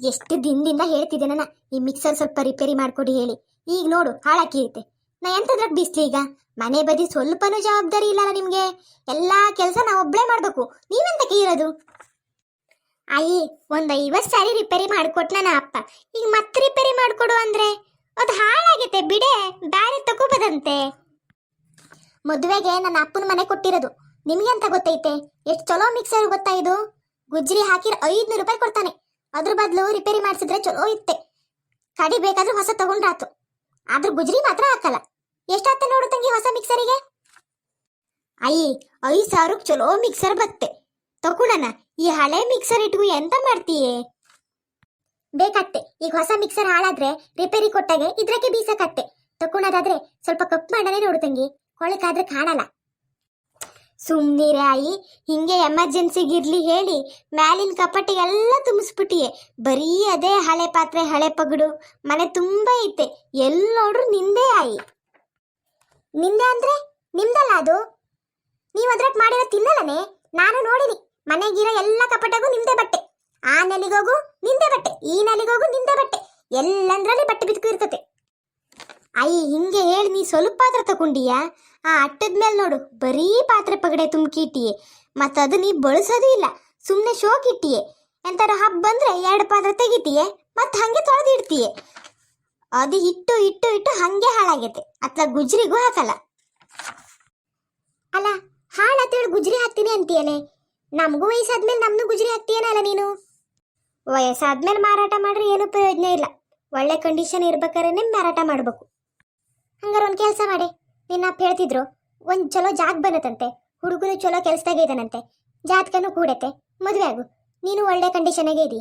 ಎಷ್ಟು ದಿನದಿಂದ ಹೇಳ್ತಿದ್ದೆ ನನ್ನ. ಈ ಮಿಕ್ಸರ್ ಸ್ವಲ್ಪ ರಿಪೇರಿ ಮಾಡ್ಕೊಡಿ ಹೇಳಿ. ಈಗ ನೋಡು ಹಾಳಾಕಿರುತ್ತೆ ನಾ ಎಂತದ್ರಾಗ ಬೀಸ್ಲಿ ಈಗ? ಮನೆ ಬದಿ ಸ್ವಲ್ಪನೂ ಜವಾಬ್ದಾರಿ ಇಲ್ಲಲ್ಲ ನಿಮಗೆ? ಎಲ್ಲಾ ಕೆಲಸ ನಾ ಮಾಡಬೇಕು ಮಾಡ್ಬೇಕು. ನೀವೆಂತಕ್ಕೆ ಇರೋದು ಅಯ್ಯಿ, ಒಂದು ಐವತ್ತು ಸಾರಿ ರಿಪೇರಿ ಮಾಡ್ಕೊಟ್ ನಾ ಅಪ್ಪ. ಈಗ ಮತ್ತೆ ರಿಪೇರಿ ಮಾಡ್ಕೊಡು ಅಂದ್ರೆ? ಅದು ಹಾಳಾಗೈತೆ, ಬಿಡೆ. ದಾರಿ ತಗೋಬೋದಂತೆ. ಮದುವೆಗೆ ನನ್ನ ಅಪ್ಪನ ಮನೆ ಕೊಟ್ಟಿರೋದು. ನಿಮ್ಗೆ ಅಂತ ಗೊತ್ತೈತೆ? ಎಷ್ಟು ಚಲೋ ಮಿಕ್ಸರ್ ಗೊತ್ತಾ ಇದು? ಗುಜ್ರಿ ಹಾಕಿರ ಐದುನೂರು ರೂಪಾಯಿ ಕೊಡ್ತಾನೆ. ಅದ್ರ ಬದಲು ರಿಪೇರಿ ಮಾಡಿಸಿದ್ರೆ ಚಲೋ ಇತ್ತೆ. ಕಡಿ ಬೇಕಾದ್ರೂ ಹೊಸ ತಗೊಂಡ್ರಾತು ಆದ್ರೂ ಗುಜರಿ ಮಾತ್ರ ಹಾಕಲ್ಲ. ಎಷ್ಟಾತ ನೋಡು ತಂಗಿ ಹೊಸ ಮಿಕ್ಸರಿಗೆ ಅಯ್ಯಿ ಐದು ಸಾವಿರಕ್ಕೆ ಚಲೋ ಮಿಕ್ಸರ್ ಬತ್ತೆ. ತಗೊಳಣ ಈ ಹಳೆ ಮಿಕ್ಸರ್ ಇಟ್ಕು ಎಂತ ಮಾಡ್ತೀಯೇ? ಬೇಕತ್ತೆ. ಈಗ ಹೊಸ ಮಿಕ್ಸರ್ ಹಾಳಾದ್ರೆ ರಿಪೇರಿ ಕೊಟ್ಟಾಗೆ ಇದ್ರಕ್ಕೆ ಬೀಸಕತ್ತೆ. ತಕೊಳೋದಾದ್ರೆ ಸ್ವಲ್ಪ ಕಪ್ ಮಾಡನೆ ನೋಡು ತಂಗಿ. ಕೊಳಕಾದ್ರೆ ಕಾಣಲ್ಲ. ಸುಮ್ನಿರೆ ಆಯಿ ಹಿಂಗೆ ಎಮರ್ಜೆನ್ಸಿಗೆ ಇರ್ಲಿ ಹೇಳಿ, ಮ್ಯಾಲಿನ ಕಪಟಿಗೆಲ್ಲ ತುಂಬಿಸ್ಬಿಟ್ಟಿಯೆ. ಬರೀ ಅದೇ ಹಳೆ ಪಾತ್ರೆ, ಹಳೆ ಪಗಡು. ಮನೆ ತುಂಬಾ ಐತೆ ಎಲ್ಲಿ ನೋಡ್ರು ನಿಂದೇ ಆಯಿ. ನಿಂದೆ ಅಂದ್ರೆ ನಿಮ್ದಲ್ಲ ಅದು? ನೀವು ಅದ್ರಾಗ ಮಾಡಿರೋ ತಿನ್ನಲ್ಲನೆ? ನಾನು ನೋಡಿನಿ. ಮನೆಗಿರೋ ಎಲ್ಲ ಕಪಟಗೂ ನಿಮ್ದೇ ಬಟ್ಟೆ. ಆ ನೆಲಿಗೋಗು ನಿಂದೆ ಬಟ್ಟೆ. ಈ ನೆಲಿಗೋಗು ನಿಂದೆ ಬಟ್ಟೆ. ಎಲ್ಲಂದ್ರಲ್ಲಿ ಬಟ್ಟೆ ಬಿದ್ಕು ಇರ್ತತೆ. ಅಯ್ಯ, ಹಿಂಗೆ ಹೇಳಿ ನೀ ಸ್ವಲ್ಪ ಪಾತ್ರೆ ತಗೊಂಡಿಯಾ? ಆ ಅಟ್ಟದ ಮೇಲೆ ನೋಡು, ಬರೀ ಪಾತ್ರೆ ಪಗಡೆ ತುಂಬಿಕಿಟ್ಟಿಯೇ ಮತ್ತು ಅದು ನೀ ಬಳಸೋದು ಇಲ್ಲ ಸುಮ್ಮನೆ ಶೋಕ್ ಇಟ್ಟಿಯೆ ಎಂತಾರ ಹಬ್ಬ ಬಂದ್ರೆ ಎರಡು ಪಾತ್ರೆ ತೆಗಿತೀಯೆ? ಮತ್ತು ಹಂಗೆ ತೊಳೆದಿಡ್ತೀಯೆ? ಅದು ಇಟ್ಟು ಇಟ್ಟು ಇಟ್ಟು ಹಂಗೆ ಹಾಳಾಗೈತೆ, ಅತ್ಲ ಗುಜ್ರಿಗೂ ಹಾಕಲ್ಲ. ಅಲ್ಲ ಹಾಳತ್ತೇಳಿ ಗುಜ್ರಿ ಹಾಕ್ತೀನಿ ಅಂತೀಯಲೆ ನಮಗೂ ವಯಸ್ಸಾದ್ಮೇಲೆ ನಮ್ನು ಗುಜ್ರಿ ಹಾಕ್ತೀಯನಲ್ಲ ನೀನು? ವಯಸ್ಸಾದ್ಮೇಲೆ ಮಾರಾಟ ಮಾಡ್ರೆ ಏನು ಪ್ರಯೋಜನ ಇಲ್ಲ. ಒಳ್ಳೆ ಕಂಡೀಷನ್ ಇರ್ಬೇಕಾದ್ರೆ ಮಾರಾಟ ಮಾಡ್ಬೇಕು. ಕೆಲಸ ಮಾಡಿ. ನಿನ್ನ ಅಪ್ಪ ಹೇಳ್ತಿದ್ರು, ಒಂದು ಚಲೋ ಜಾಗ ಬಂದತಂತೆ ಹುಡುಗನು ಚಲೋ ಕೆಲಸದಾಗೆ ಇದ್ದಾನಂತೆ ಜಾತಕನೂ ಕೂಡತ್ತೆ. ಮದುವೆ ಆಗು. ನೀನು ಒಳ್ಳೆ ಕಂಡೀಷನಾಗೆ ಇದಿ